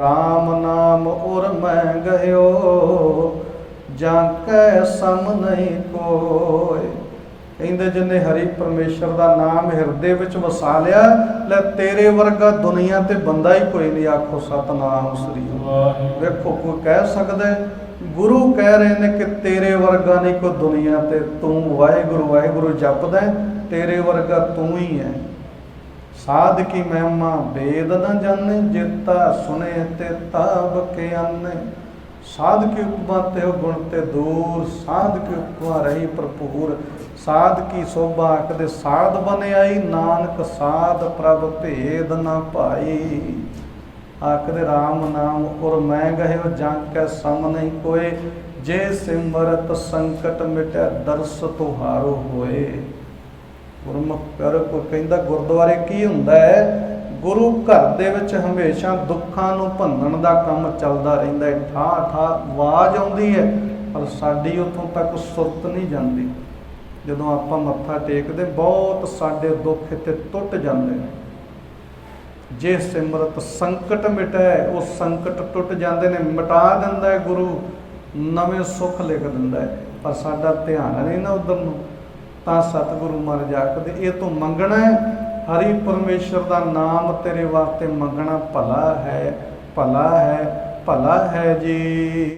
RAM ਨਾਮ ਉਰ ਮੈਂ ਗਇਓ ਜਾਂ ਕੈ ਸਮ ਨਹੀਂ ਕੋਇ। ਕਹਿੰਦੇ ਜਿਨੇ ਹਰੀ ਪਰਮੇਸ਼ਰ ਦਾ ਨਾਮ ਹਿਰਦੇ ਵਿੱਚ ਵਸਾ ਲਿਆ ਲੈ ਤੇਰੇ ਵਰਗਾ ਦੁਨੀਆ ਤੇ ਬੰਦਾ ਹੀ ਕੋਈ ਨਹੀਂ ਆਖੋ ਸਤਨਾਮ ਸ੍ਰੀ ਵਾਹਿਗੁਰੂ। ਵੇਖੋ ਕੋਈ ਕਹਿ ਸਕਦਾ? ਗੁਰੂ ਕਹਿ ਰਹੇ ਨੇ ਕਿ ਤੇਰੇ ਵਰਗਾ ਨਹੀਂ ਕੋਈ ਦੁਨੀਆ ਤੇ ਤੂੰ ਵਾਹਿਗੁਰੂ ਵਾਹਿਗੁਰੂ ਜਪਦਾ ਤੇਰੇ ਵਰਗਾ ਤੂੰ ਹੀ ਹੈ। ਸਾਧ ਕੀ ਮਹਿਮਾ ਵੇਦ ਨ ਜਾਣੇ ਜੇਤਾ ਸੁਨੇ ਤੇ ਤਾਬ ਕੇ ਆਨੇ ਸਾਧ ਕੀ ਉਪਮਾ ਤੇ ਗੁਣ ਤੇ ਦੂਰ ਸਾਧ ਕੀ ਉਪਮਾ ਰਹੀ ਭਰਪੂਰ। ਸਾਧ ਕੀ ਸੋਭਾ ਕਦੇ ਸਾਧ ਬਨ ਆਈ, ਨਾਨਕ ਸਾਧ ਪ੍ਰਭ ਭੇਦ ਨ ਭਾਈ ਆਖਦੇ RAM ਨਾਮ ਉਰ ਮੈਂ ਗਹਿਓ ਜਾਂ ਕੈ ਸਮ ਨਹੀਂ ਕੋਏ। ਜੇ ਸਿਮਰਤ ਸੰਕਟ ਮਿਟੈ, ਦਰਸ ਤੁਹਾਰੋ ਹੋਏ। ਗੁਰਮੁਖ ਕਰ ਕੋ ਕਹਿੰਦਾ ਗੁਰਦੁਆਰੇ ਕੀ ਹੁੰਦਾ ਹੈ? ਗੁਰੂ ਘਰ ਦੇ ਵਿੱਚ ਹਮੇਸ਼ਾ ਦੁੱਖਾਂ ਨੂੰ ਭੰਨਣ ਦਾ ਕੰਮ ਚੱਲਦਾ ਰਹਿੰਦਾ ਹੈ। ਠਾ ਠਾ ਆਵਾਜ਼ ਆਉਂਦੀ ਹੈ, ਪਰ ਸਾਡੀ ਉੱਥੋਂ ਤੱਕ ਸੁਰਤ ਨਹੀਂ ਜਾਂਦੀ। ਜਦੋਂ ਆਪਾਂ ਮੱਥਾ ਟੇਕਦੇ, ਬਹੁਤ ਸਾਡੇ ਦੁੱਖ ਇੱਥੇ ਟੁੱਟ ਜਾਂਦੇ ਨੇ। ਜੇ ਸਿਮਰਤ ਸੰਕਟ ਮਿਟੈ, ਉਹ ਸੰਕਟ ਟੁੱਟ ਜਾਂਦੇ ਨੇ। ਮਿਟਾ ਦਿੰਦਾ ਹੈ ਗੁਰੂ, ਨਵੇਂ ਸੁੱਖ ਲਿਖ ਦਿੰਦਾ ਹੈ। ਪਰ ਸਾਡਾ ਧਿਆਨ ਨਹੀਂ ਨਾ ਉਧਰ ਨੂੰ। ਤਾਂ ਸਤਿਗੁਰੂ ਮਰ ਜਾਕਦੇ ਇਹ ਤੋਂ ਮੰਗਣਾ ਹੈ? ਹਰੀ ਪਰਮੇਸ਼ਰ ਦਾ ਨਾਮ ਤੇਰੇ ਵਾਸਤੇ ਮੰਗਣਾ ਭਲਾ ਹੈ ਭਲਾ ਹੈ ਭਲਾ ਹੈ ਜੀ।